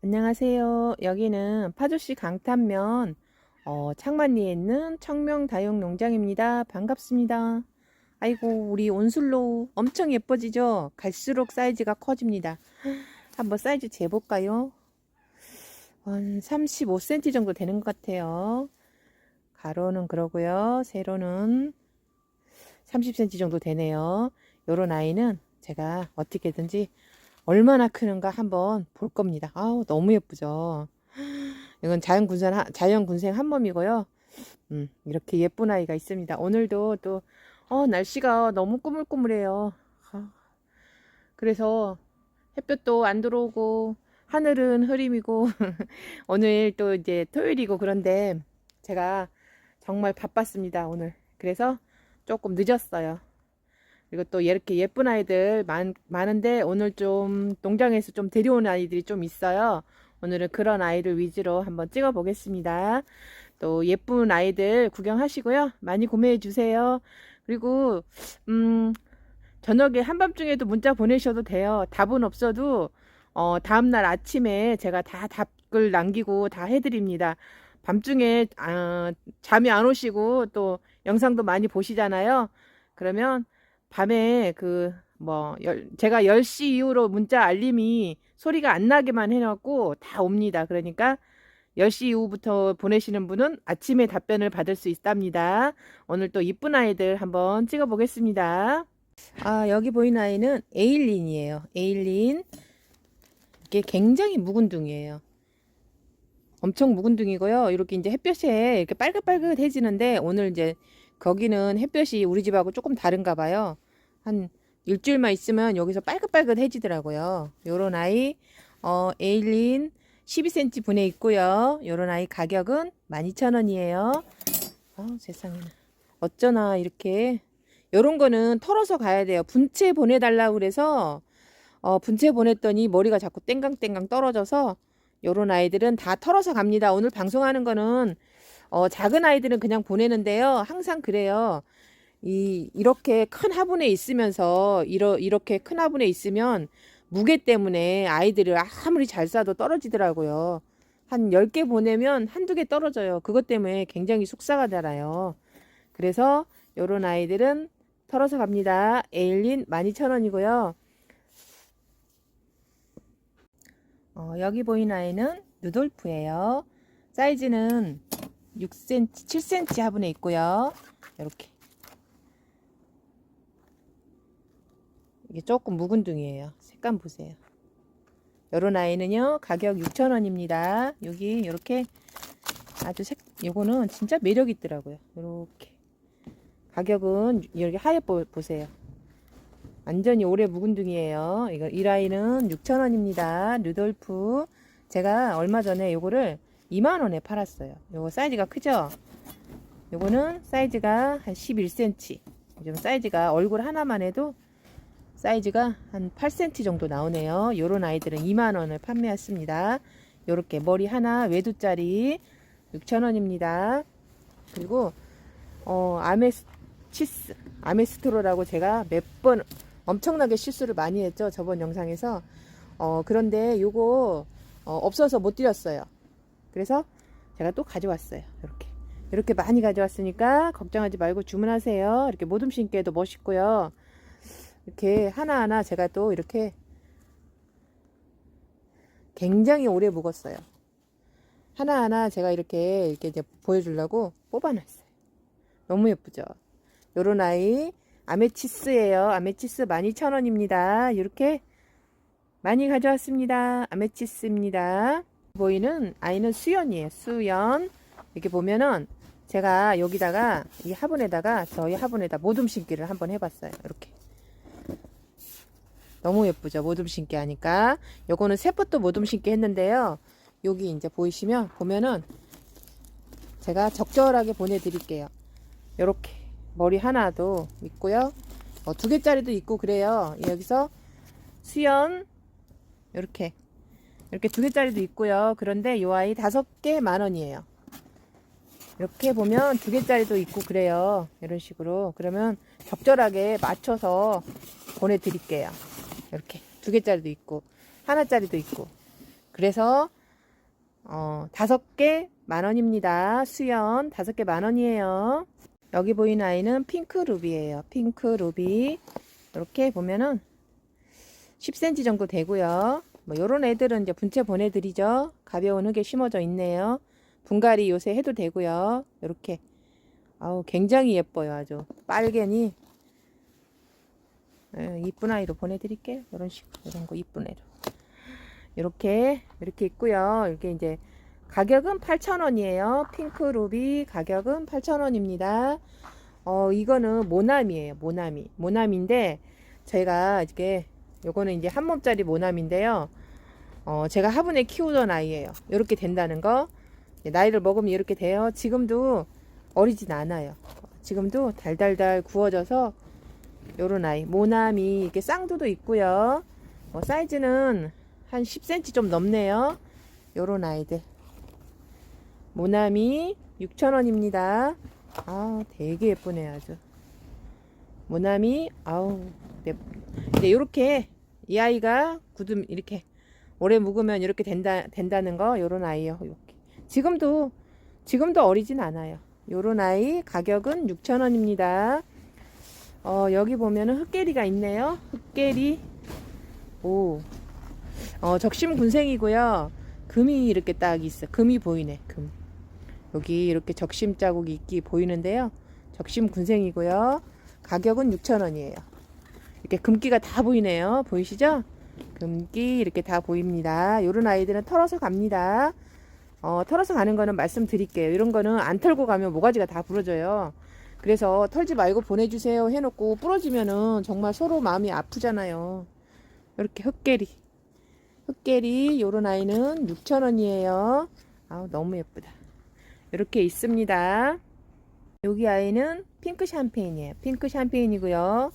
안녕하세요. 여기는 파주시 강탄면 어, 창만리에 있는 청명다육 농장입니다. 반갑습니다. 아이고 우리 온슬로우 엄청 예뻐지죠? 갈수록 사이즈가 커집니다. 한번 사이즈 재볼까요? 한 35cm 정도 되는 것 같아요. 가로는 그러고요. 세로는 30cm 정도 되네요. 요런 아이는 제가 어떻게든지 얼마나 크는가 한번 볼 겁니다. 아우, 너무 예쁘죠? 이건 자연 군생, 자연 군생 한 몸이고요. 음, 이렇게 예쁜 아이가 있습니다. 오늘도 또, 어, 날씨가 너무 꾸물꾸물해요. 아, 그래서 햇볕도 안 들어오고, 하늘은 흐림이고, 오늘 또 이제 토요일이고 그런데 제가 정말 바빴습니다, 오늘. 그래서 조금 늦었어요. 그리고 또 이렇게 예쁜 아이들 많, 많은데 오늘 좀 농장에서 좀 데려온 아이들이 좀 있어요. 오늘은 그런 아이를 위주로 한번 찍어 보겠습니다. 또 예쁜 아이들 구경하시고요. 많이 구매해 주세요. 그리고 음 저녁에 한밤중에도 문자 보내셔도 돼요. 답은 없어도 어 다음날 아침에 제가 다 답글 남기고 다 해드립니다. 밤중에 아, 잠이 안 오시고 또 영상도 많이 보시잖아요. 그러면 밤에 그 뭐 제가 10시 이후로 문자 알림이 소리가 안 나게만 해놓고 다 옵니다. 그러니까 10시 이후부터 보내시는 분은 아침에 답변을 받을 수 있답니다. 오늘 또 이쁜 아이들 한번 찍어 보겠습니다. 아, 여기 보이는 아이는 에일린이에요. 에일린. 이게 굉장히 묵은 둥이에요. 엄청 묵은 둥이고요. 이렇게 이제 햇볕에 이렇게 빨긋빨긋해지는데 오늘 이제 거기는 햇볕이 우리 집하고 조금 다른가 봐요. 한 일주일만 있으면 여기서 빨긋빨긋해지더라고요. 요런 아이 어 에일린 12cm 분에 있고요. 요런 아이 가격은 12,000원이에요. 아, 세상에. 어쩌나 이렇게 요런 거는 털어서 가야 돼요. 분체 보내 달라고 그래서 어, 분체 보냈더니 머리가 자꾸 땡강땡강 떨어져서 요런 아이들은 다 털어서 갑니다. 오늘 방송하는 거는 어, 작은 아이들은 그냥 보내는데요. 항상 그래요. 이, 이렇게 큰 화분에 있으면서, 이러, 이렇게 큰 화분에 있으면 무게 때문에 아이들을 아무리 잘 쏴도 떨어지더라고요. 한 10개 보내면 한두 개 떨어져요. 그것 때문에 굉장히 속상하잖아요. 그래서 요런 아이들은 털어서 갑니다. 에일린 12,000원이고요. 어, 여기 보이는 아이는 누돌프예요. 사이즈는 6cm, 7cm 화분에 있고요. 이렇게 이게 조금 묵은 둥이에요. 색감 보세요. 요런 아이는요 가격 6,000원입니다. 여기 이렇게 아주 색 요거는 진짜 매력 있더라고요. 이렇게 가격은 하얘 보, 보세요. 완전히 오래 묵은 둥이에요. 이거 이 라인은 6,000원입니다. 루돌프 제가 얼마 전에 요거를 2만원에 팔았어요. 요거 사이즈가 크죠? 요거는 사이즈가 한 11cm. 좀 사이즈가 얼굴 하나만 해도 사이즈가 한 8cm 정도 나오네요. 요런 아이들은 2만원을 판매했습니다. 요렇게 머리 하나 외두짜리 6,000원입니다. 그리고 어, 아메치스, 아메스트로라고 제가 몇 번 엄청나게 실수를 많이 했죠. 저번 영상에서. 어, 그런데 요거 어, 없어서 못 드렸어요. 그래서 제가 또 가져왔어요. 이렇게. 이렇게 많이 가져왔으니까 걱정하지 말고 주문하세요. 이렇게 모둠 신기에도 멋있고요. 이렇게 하나하나 제가 또 이렇게 굉장히 오래 묵었어요. 하나하나 제가 이렇게 이렇게 이제 보여주려고 뽑아놨어요. 너무 예쁘죠? 요런 아이 아메치스예요. 아메치스 12,000원입니다. 이렇게 많이 가져왔습니다. 아메치스입니다. 보이는 아이는 수연이에요. 수연. 이렇게 보면은 제가 여기다가 이 화분에다가 저희 화분에다 모둠 심기를 한번 해봤어요. 이렇게. 너무 예쁘죠? 모둠 심기 하니까. 요거는 새부터 모둠 심기 했는데요. 여기 이제 보이시면 보면은 제가 적절하게 보내드릴게요. 요렇게 머리 하나도 있고요. 어, 두 개짜리도 있고 그래요. 여기서 수연 이렇게 이렇게 두 개짜리도 있고요. 그런데 요 아이 다섯 개 만 원이에요. 이렇게 보면 두 개짜리도 있고 그래요. 이런 식으로. 그러면 적절하게 맞춰서 보내드릴게요. 이렇게 두 개짜리도 있고 하나짜리도 있고. 그래서 어, 다섯 개 만 원입니다. 수연 다섯 개 만 원이에요. 여기 보이는 아이는 핑크 루비예요. 핑크 루비. 이렇게 보면은 10cm 정도 되고요. 뭐 요런 애들은 이제 분체 보내드리죠. 가벼운 흙에 심어져 있네요. 분갈이 요새 해도 되고요. 이렇게 아우 굉장히 예뻐요. 아주 빨갱이 예, 이쁜 아이로 보내드릴게요. 이런 식 이런 거 이쁜 애로 이렇게 이렇게 있고요. 이렇게 이제 가격은 8,000원이에요. 핑크 루비 가격은 8,000원입니다. 어 이거는 모나미예요. 모나미 모나미인데 제가 이게 요거는 이제 한 몸짜리 모남인데요. 어, 제가 화분에 키우던 아이예요. 이렇게 된다는 거. 나이를 먹으면 이렇게 돼요. 지금도 어리진 않아요. 지금도 달달달 구워져서 요런 아이. 모남이 이렇게 쌍두도 있고요. 어, 사이즈는 한 10cm 좀 넘네요. 요런 아이들. 모남이 6,000원입니다. 아, 되게 예쁘네 아주. 모남이 아우, 네. 이제 요렇게 이 아이가 굳음 이렇게 오래 묵으면 이렇게 된다 된다는 거 요런 아이요. 이렇게. 지금도 지금도 어리진 않아요. 요런 아이 가격은 6,000원입니다. 어, 여기 보면은 흑계리가 있네요. 흑계리. 오. 어, 적심 군생이고요. 금이 이렇게 딱 있어. 금이 보이네. 금. 여기 이렇게 적심 자국이 있기 보이는데요. 적심 군생이고요. 가격은 6,000원이에요. 이렇게 금기가 다 보이네요. 보이시죠? 금기 이렇게 다 보입니다. 요런 아이들은 털어서 갑니다. 어, 털어서 가는 거는 말씀드릴게요. 이런 거는 안 털고 가면 모가지가 다 부러져요. 그래서 털지 말고 보내주세요 해놓고 부러지면은 정말 서로 마음이 아프잖아요. 이렇게 흑계리. 흑계리 요런 아이는 6,000원이에요. 아우 너무 예쁘다. 이렇게 있습니다. 여기 아이는 핑크 샴페인이에요. 핑크 샴페인이고요.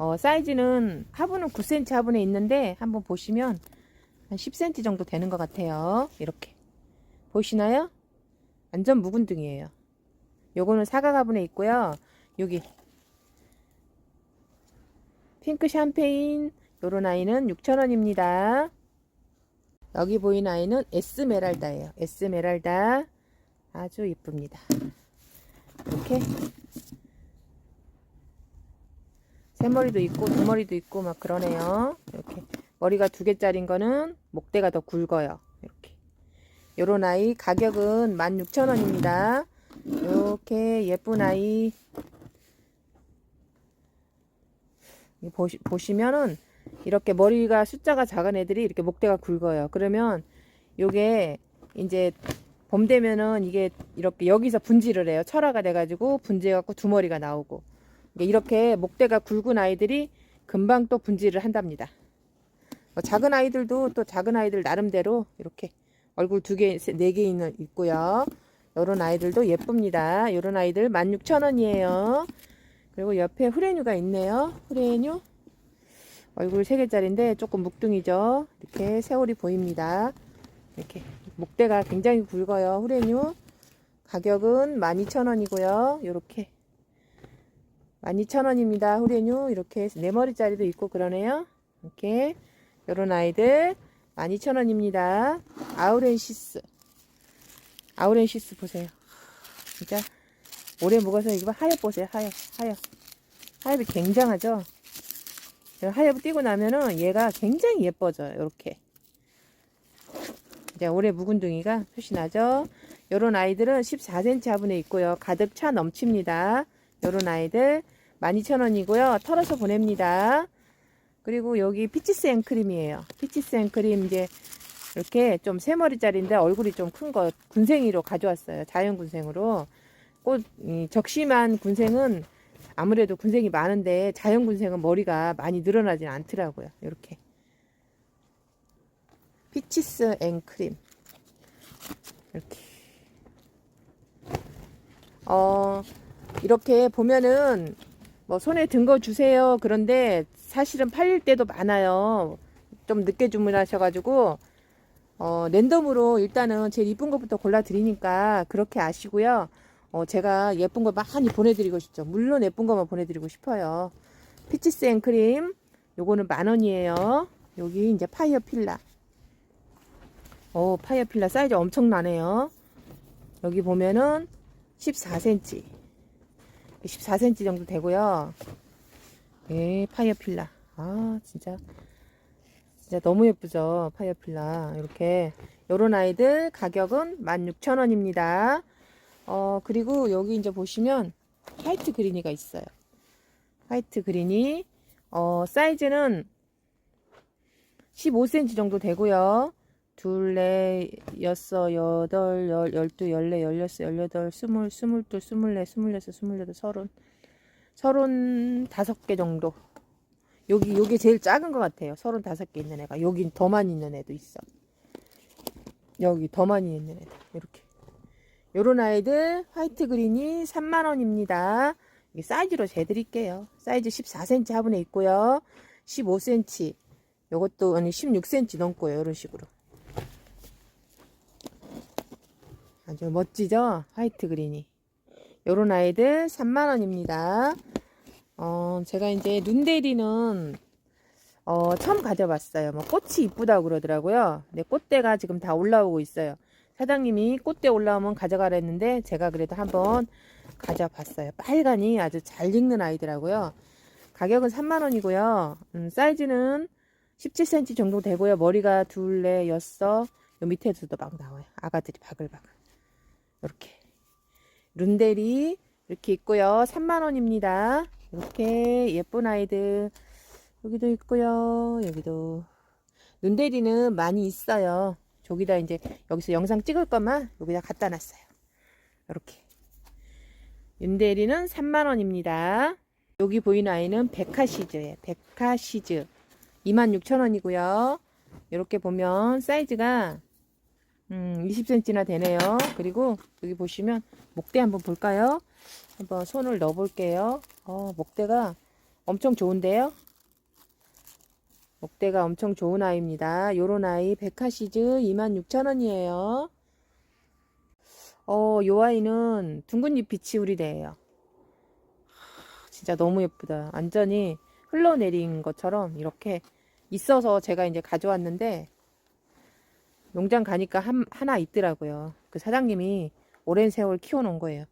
어, 사이즈는 화분은 9cm 화분에 있는데 한번 보시면 한 10cm 정도 되는 것 같아요. 이렇게 보시나요? 완전 묵은 등이에요. 요거는 사각 화분에 있고요. 여기 핑크 샴페인 요런 아이는 6,000원입니다. 여기 보이는 아이는 에스메랄다예요. 에스메랄다 아주 이쁩니다. 이렇게 세 머리도 있고 두 머리도 있고 막 그러네요. 이렇게 머리가 두 개짜린 거는 목대가 더 굵어요. 이렇게 요런 아이 가격은 16,000원입니다. 이렇게 예쁜 아이 보시, 보시면은 이렇게 머리가 숫자가 작은 애들이 이렇게 목대가 굵어요. 그러면 요게 이제 봄 되면은 이게 이렇게 여기서 분질을 해요. 철화가 돼가지고 분재갖고 두 머리가 나오고 이렇게 목대가 굵은 아이들이 금방 또 분질을 한답니다. 어, 작은 아이들도 또 작은 아이들 나름대로 이렇게 얼굴 두 개, 네 개 있고요. 이런 아이들도 예쁩니다. 이런 아이들 16,000원이에요. 그리고 옆에 후레뉴가 있네요. 후레뉴. 얼굴 3개짜리인데 조금 묵둥이죠. 이렇게 세월이 보입니다. 이렇게 목대가 굉장히 굵어요. 후레뉴. 가격은 12,000원이고요. 이렇게 12,000원입니다. 후레뉴. 이렇게 4머리짜리도 있고 그러네요. 이렇게 요런 아이들 12,000원입니다. 아우렌시스. 아우렌시스 보세요. 진짜 오래 묵어서 이거 하엽 보세요. 하엽. 하엽. 하엽이 굉장하죠? 하엽 띄고 나면은 얘가 굉장히 예뻐져요. 이렇게. 이제 올해 묵은 둥이가 표시 나죠. 요런 아이들은 14cm 화분에 있고요. 가득 차 넘칩니다. 요런 아이들 12,000원이고요. 털어서 보냅니다. 그리고 여기 피치스 앵크림이에요. 피치스 앵크림 이제 이렇게 좀 세 머리짜리인데 얼굴이 좀 큰 거 군생이로 가져왔어요. 자연 군생으로. 꽃 적심한 군생은 아무래도 군생이 많은데 자연 군생은 머리가 많이 늘어나진 않더라고요. 이렇게. 피치스 앤크림 이렇게 어 이렇게 보면은 뭐 손에 든 거 주세요. 그런데 사실은 팔릴 때도 많아요. 좀 늦게 주문하셔가지고 어 랜덤으로 일단은 제일 이쁜 것부터 골라 드리니까 그렇게 아시고요. 어 제가 예쁜 거 많이 보내드리고 싶죠. 물론 예쁜 것만 보내드리고 싶어요. 피치스 앤크림 요거는 만 원이에요. 여기 이제 파이어 필라. 오, 파이어 필라 사이즈 엄청나네요. 여기 보면은 14cm. 14cm 정도 되고요. 예, 파이어필라. 아, 진짜. 진짜 너무 예쁘죠? 파이어필라. 이렇게. 요런 아이들 가격은 16,000원입니다. 어, 그리고 여기 이제 보시면 화이트 그린이가 있어요. 화이트 그린이, 어, 사이즈는 15cm 정도 되고요. 둘, 넷, 여섯, 여덟, 열, 열두, 열네, 열여섯, 열여덟, 스물, 스물둘, 스물넷, 스물여섯, 스물여덟, 서른, 서른 다섯 개 정도. 여기, 요게 제일 작은 것 같아요. 서른 다섯 개 있는 애가. 여긴 더 많이 있는 애도 있어. 여기 더 많이 있는 애들. 이렇게. 요런 아이들, 화이트 그린이 3만원입니다. 사이즈로 재드릴게요. 사이즈 14cm 화분에 있고요. 15cm. 요것도 아니 16cm 넘고요. 이런 식으로. 아주 멋지죠? 화이트 그린이. 요런 아이들 3만원입니다. 어, 제가 이제 눈대리는 어, 처음 가져봤어요. 뭐 꽃이 이쁘다고 그러더라고요. 근데 꽃대가 지금 다 올라오고 있어요. 사장님이 꽃대 올라오면 가져가라 했는데 제가 그래도 한번 가져봤어요. 빨간이 아주 잘 익는 아이더라고요. 가격은 3만원이고요. 음, 사이즈는 17cm 정도 되고요. 머리가 둘, 넷, 여섯, 요 밑에서도 막 나와요. 아가들이 바글바글. 이렇게. 룬데리 이렇게 있고요. 3만원입니다. 이렇게 예쁜 아이들 여기도 있고요. 여기도 눈대리는 많이 있어요. 저기다 이제 여기서 영상 찍을 거만 여기다 갖다 놨어요. 이렇게. 윤대리는 3만원입니다. 여기 보이는 아이는 백화시즈예요. 백화시즈. 26,000원이고요. 이렇게 보면 사이즈가 음, 20cm나 되네요. 그리고 여기 보시면 목대 한번 볼까요? 한번 손을 넣어 볼게요. 어, 목대가 엄청 좋은데요. 목대가 엄청 좋은 아이입니다. 요런 아이 백화시즈 26,000원이에요. 어, 요 아이는 둥근잎 비치우리대예요. 진짜 너무 예쁘다. 완전히 흘러내린 것처럼 이렇게 있어서 제가 이제 가져왔는데 농장 가니까 한, 하나 있더라고요. 그 사장님이 오랜 세월 키워놓은 거예요.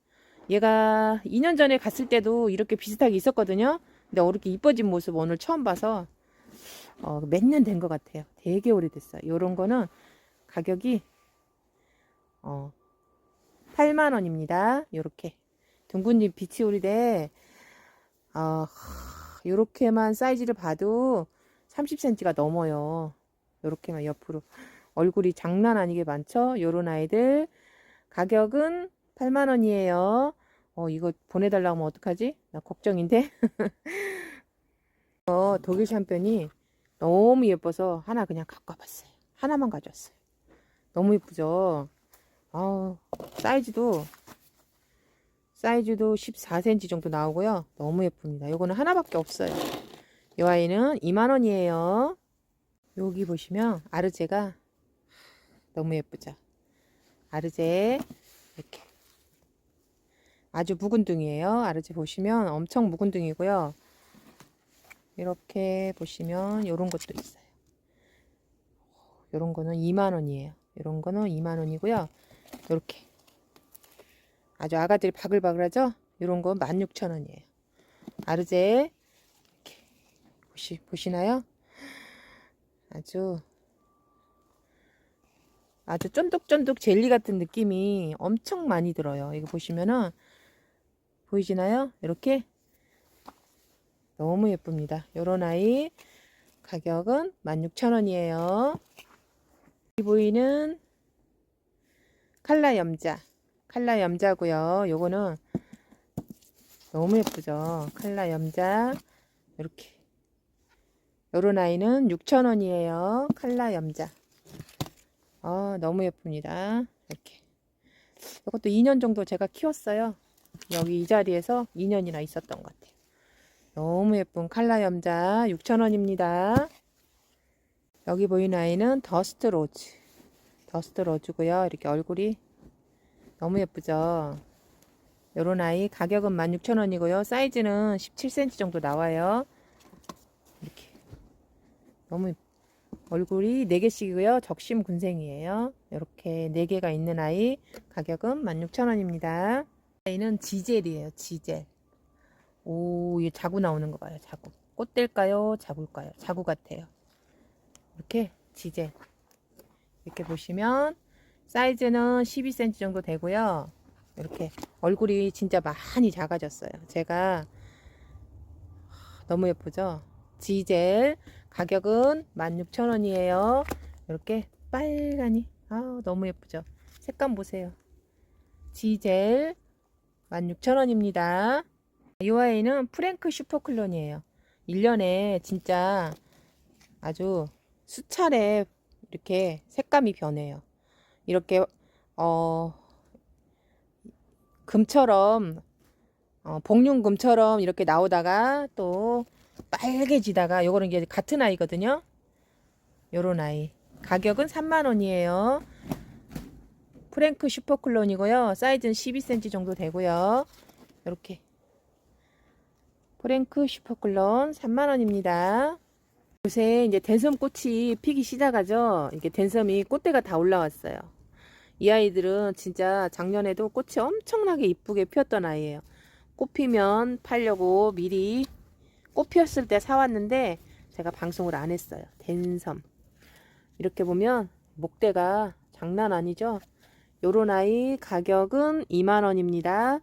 얘가 2년 전에 갔을 때도 이렇게 비슷하게 있었거든요. 근데 이렇게 이뻐진 모습 오늘 처음 봐서 어, 몇 년 된 것 같아요. 되게 오래됐어요. 요런 거는 가격이 어, 8만 원입니다. 요렇게 둥근잎 빛이 오리대 어, 요렇게만 사이즈를 봐도 30cm가 넘어요. 요렇게만 옆으로 얼굴이 장난 아니게 많죠? 요런 아이들 가격은 8만 원이에요. 어, 이거 보내달라고 하면 어떡하지? 나 걱정인데. 어, 독일 샴페인이 너무 예뻐서 하나 그냥 갖고 와봤어요. 하나만 가져왔어요. 너무 예쁘죠? 아 사이즈도 사이즈도 14cm 정도 나오고요. 너무 예쁩니다. 요거는 하나밖에 없어요. 이 아이는 2만원이에요. 여기 보시면 아르제가 너무 예쁘죠? 아르제 이렇게 아주 묵은둥이에요. 아르제 보시면 엄청 묵은둥이고요. 이렇게 보시면 이런 것도 있어요. 이런 거는 2만원이에요. 이런 거는 2만원이고요. 이렇게 아주 아가들이 바글바글하죠? 이런 건 16,000원이에요. 아르제 이렇게 보시, 보시나요? 아주 아주 쫀득쫀득 젤리 같은 느낌이 엄청 많이 들어요. 이거 보시면은 보이시나요? 이렇게 너무 예쁩니다. 요런 아이 가격은 16,000원이에요. 여기 보이는 칼라 염자 칼라 염자고요. 요거는 너무 예쁘죠. 칼라 염자 이렇게 요런 아이는 6,000원이에요. 칼라 염자 아 너무 예쁩니다. 이렇게 이것도 2년 정도 제가 키웠어요. 여기 이 자리에서 2년이나 있었던 것 같아요. 너무 예쁜 칼라 염자 6,000원입니다. 여기 보이는 아이는 더스트 로즈. 더스트 로즈고요. 이렇게 얼굴이 너무 예쁘죠? 요런 아이 가격은 16,000원이고요. 사이즈는 17cm 정도 나와요. 이렇게 너무 얼굴이 4개씩이고요. 적심 군생이에요. 이렇게 4개가 있는 아이 가격은 16,000원입니다. 아이는 지젤이에요. 지젤. 오, 이게 자구 나오는 거 봐요. 자구. 꽃될까요? 자구일까요? 자구 같아요. 이렇게 지젤. 이렇게 보시면 사이즈는 12cm 정도 되고요. 이렇게 얼굴이 진짜 많이 작아졌어요. 제가 너무 예쁘죠? 지젤 가격은 16,000원이에요. 이렇게 빨간이 아 너무 예쁘죠? 색감 보세요. 지젤 16,000원입니다. 이 아이는 프랭크 슈퍼클론이에요. 1년에 진짜 아주 수차례 이렇게 색감이 변해요. 이렇게 어 금처럼 어, 복륜금처럼 이렇게 나오다가 또 빨개지다가 요거는 이제 같은 아이거든요. 요런 아이. 가격은 3만 원이에요. 프랭크 슈퍼클론이고요. 사이즈는 12cm 정도 되고요. 이렇게 프랭크 슈퍼클론 3만원입니다. 요새 이제 댄섬꽃이 피기 시작하죠. 이게 댄섬이 꽃대가 다 올라왔어요. 이 아이들은 진짜 작년에도 꽃이 엄청나게 이쁘게 피었던 아이예요. 꽃 피면 팔려고 미리 꽃 피었을 때 사왔는데 제가 방송을 안 했어요. 댄섬. 이렇게 보면 목대가 장난 아니죠? 요런 아이 가격은 2만원입니다.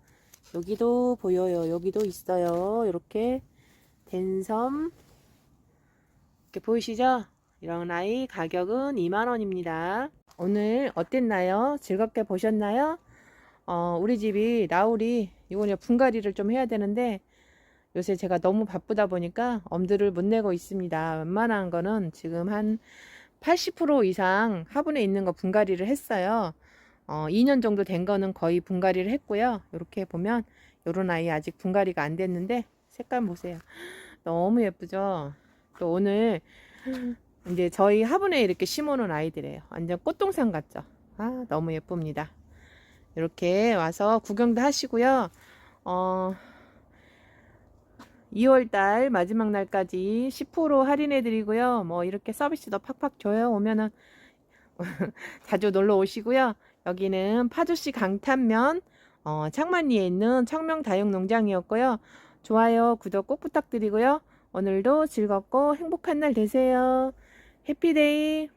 여기도 보여요. 여기도 있어요. 이렇게 댄섬. 이렇게 보이시죠? 이런 아이 가격은 2만원입니다. 오늘 어땠나요? 즐겁게 보셨나요? 어, 우리 집이 나울이 이번에 분갈이를 좀 해야 되는데 요새 제가 너무 바쁘다 보니까 엄두를 못 내고 있습니다. 웬만한 거는 지금 한 80% 이상 화분에 있는 거 분갈이를 했어요. 어, 2년 정도 된 거는 거의 분갈이를 했고요. 이렇게 보면 요런 아이 아직 분갈이가 안 됐는데 색감 보세요. 너무 예쁘죠? 또 오늘 이제 저희 화분에 이렇게 심어놓은 아이들이에요. 완전 꽃동산 같죠? 아, 너무 예쁩니다. 이렇게 와서 구경도 하시고요. 어, 2월달 마지막 날까지 10% 할인해 드리고요. 뭐 이렇게 서비스도 팍팍 줘요. 오면은 자주 놀러 오시고요. 여기는 파주시 강탄면 어, 창만리에 있는 청명 다육 농장이었고요. 좋아요, 구독 꼭 부탁드리고요. 오늘도 즐겁고 행복한 날 되세요. 해피데이.